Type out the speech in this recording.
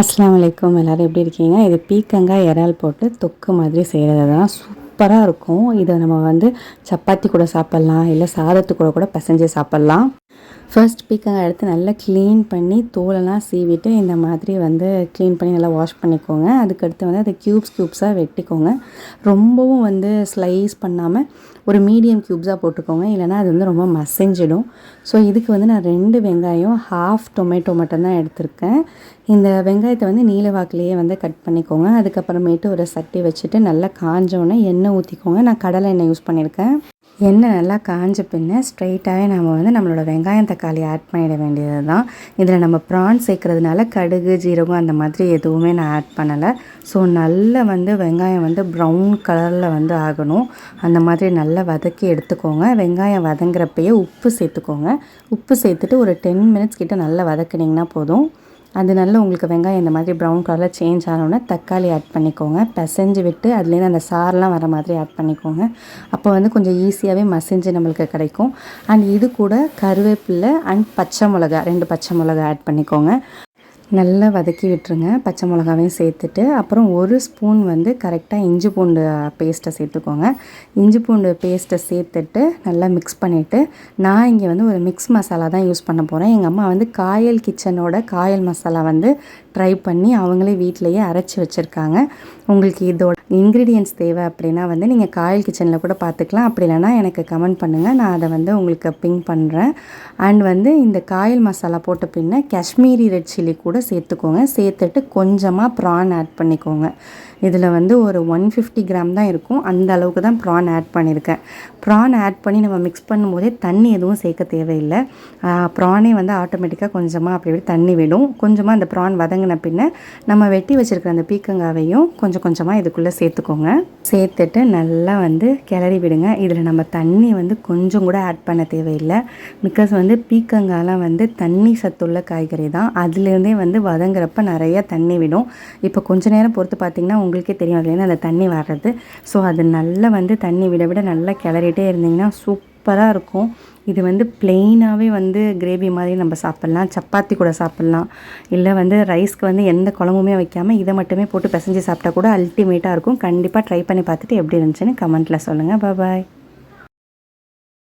அஸ்லாம் வலைக்கம் எல்லோரும் எப்படி இருக்கீங்க? இது பீக்கங்காய் இறால் போட்டு தொக்கு மாதிரி செய்கிறது தான். சூப்பராக இருக்கும். இதை நம்ம வந்து சப்பாத்தி கூட சாப்பிட்லாம் இல்லை சாதத்து கூட கூட பிசைஞ்சு சாப்பிட்லாம். ஃபர்ஸ்ட் பீக்கங்காய் எடுத்து நல்லா க்ளீன் பண்ணி தோலெல்லாம் சீவிட்டு இந்த மாதிரி வந்து க்ளீன் பண்ணி நல்லா வாஷ் பண்ணிக்கோங்க. அதுக்கடுத்து வந்து அதை க்யூப்ஸ் க்யூப்ஸாக வெட்டிக்கோங்க. ரொம்பவும் வந்து ஸ்லைஸ் பண்ணாமல் ஒரு மீடியம் க்யூப்ஸாக போட்டுக்கோங்க. இல்லைனா அது வந்து ரொம்ப மசைஞ்சிடும். ஸோ இதுக்கு வந்து நான் ரெண்டு வெங்காயம் ஹாஃப் டொமேட்டோ மட்டும்தான் எடுத்திருக்கேன். இந்த வெங்காயத்தை வந்து நீல வாக்குலேயே வந்து கட் பண்ணிக்கோங்க. அதுக்கப்புறமேட்டு ஒரு சட்டி வச்சுட்டு நல்லா காஞ்சோன்னே எண்ணெய் ஊற்றிக்கோங்க நான் கடலை எண்ணெய் யூஸ் பண்ணியிருக்கேன். எண்ணெய் நல்லா காஞ்ச பின்ன ஸ்ட்ரைட்டாகவே நம்ம வந்து நம்மளோட வெங்காயம் தக்காளி ஆட் பண்ணிட வேண்டியது தான் இதில் நம்ம ப்ரான் சேர்க்குறதுனால கடுகு ஜீரகம் அந்த மாதிரி எதுவுமே நான் ஆட் பண்ணலை. ஸோ நல்லா வந்து வெங்காயம் வந்து ப்ரௌன் கலரில் வந்து ஆகணும். அந்த மாதிரி நல்லா வதக்கி எடுத்துக்கோங்க. வெங்காயம் வதங்குறப்பயே உப்பு சேர்த்துக்கோங்க. உப்பு சேர்த்துட்டு ஒரு டென் மினிட்ஸ் கிட்ட நல்லா வதக்குனிங்கன்னா போதும். அது நல்ல உங்களுக்கு வெங்காயம் இந்த மாதிரி ப்ரௌன் கலரில் சேஞ்ச் ஆனோடனே தக்காளி ஆட் பண்ணிக்கோங்க. பிசைஞ்சு விட்டு அதுலேருந்து அந்த சாரெலாம் வர மாதிரி ஆட் பண்ணிக்கோங்க. அப்போ வந்து கொஞ்சம் ஈஸியாகவே மசிஞ்சு நம்மளுக்கு கிடைக்கும். அண்ட் இது கூட கருவேப்பிலை அண்ட் பச்சை மிளகா ரெண்டு பச்சை மிளகா ஆட் பண்ணிக்கோங்க. நல்லா வதக்கி விட்டுருங்க. பச்சை மிளகாவையும் சேர்த்துட்டு அப்புறம் ஒரு ஸ்பூன் வந்து கரெக்டாக இஞ்சி பூண்டு பேஸ்ட்டை சேர்த்துக்கோங்க. இஞ்சி பூண்டு பேஸ்ட்டை சேர்த்துட்டு நல்லா மிக்ஸ் பண்ணிவிட்டு நான் இங்கே வந்து ஒரு மிக்ஸ் மசாலா தான் யூஸ் பண்ண போகிறேன் எங்கள் அம்மா வந்து காயல் கிச்சனோட காயல் மசாலா வந்து ட்ரை பண்ணி அவங்களே வீட்டிலையே அரைச்சி வச்சுருக்காங்க. உங்களுக்கு இதோட இன்க்ரீடியன்ஸ் தேவை அப்படின்னா வந்து நீங்கள் காயல் கிச்சனில் கூட பார்த்துக்கலாம். அப்படி இல்லைனா எனக்கு கமெண்ட் பண்ணுங்கள் நான் அதை வந்து உங்களுக்கு பிங் பண்ணுறேன் அண்ட் வந்து இந்த காயல் மசாலா போட்ட பின்ன காஷ்மீரி ரெட் சில்லி கூட சேர்த்துக்கோங்க. சேர்த்துட்டு கொஞ்சமாக ப்ரான் ஆட் பண்ணிக்கோங்க. இதில் வந்து ஒரு ஒன் ஃபிஃப்டி கிராம் தான் இருக்கும். அந்த அளவுக்கு தான் ப்ரான் ஆட் பண்ணியிருக்கேன் ப்ரான் ஆட் பண்ணி நம்ம மிக்ஸ் பண்ணும்போதே தண்ணி எதுவும் சேர்க்க தேவையில்லை. ப்ரானே வந்து ஆட்டோமேட்டிக்காக கொஞ்சமாக அப்படி இப்படி தண்ணி விடும். கொஞ்சமாக அந்த ப்ரான் வதங்கின பின்ன நம்ம வெட்டி வச்சுருக்கிற அந்த பீக்கங்காவையும் கொஞ்சம் கொஞ்சமாக இதுக்குள்ளே சேர்த்துக்கோங்க. சேர்த்துட்டு நல்லா வந்து கிளறி விடுங்க. இதில் நம்ம தண்ணி வந்து கொஞ்சம் கூட ஆட் பண்ண தேவையில்லை. பிகாஸ் வந்து பீக்கங்காலாம் வந்து தண்ணி சத்துள்ள காய்கறி தான். அதுலேருந்தே வந்து வதங்குறப்ப நிறைய தண்ணி விடும். இப்போ கொஞ்ச நேரம் பொறுத்து பார்த்திங்கன்னா உங்களுக்கே தெரியும் அதுலேருந்து அந்த தண்ணி வர்றது. ஸோ அது நல்லா வந்து தண்ணி விட விட நல்லா கிளறிட்டே இருந்திங்கன்னா சூப்பராக இருக்கும். இது வந்து பிளெயினாகவே வந்து கிரேவி மாதிரி நம்ம சாப்பிட்லாம். சப்பாத்தி கூட சாப்பிட்லாம். இல்லை வந்து ரைஸ்க்கு வந்து எந்த குழம்புமே வைக்காமல் இதை மட்டுமே போட்டு பிசைஞ்சு சாப்பிட்டா கூட அல்டிமேட்டாக இருக்கும். கண்டிப்பாக ட்ரை பண்ணி பார்த்துட்டு எப்படி இருந்துச்சுன்னு கமெண்ட்டில் சொல்லுங்கள் பாய்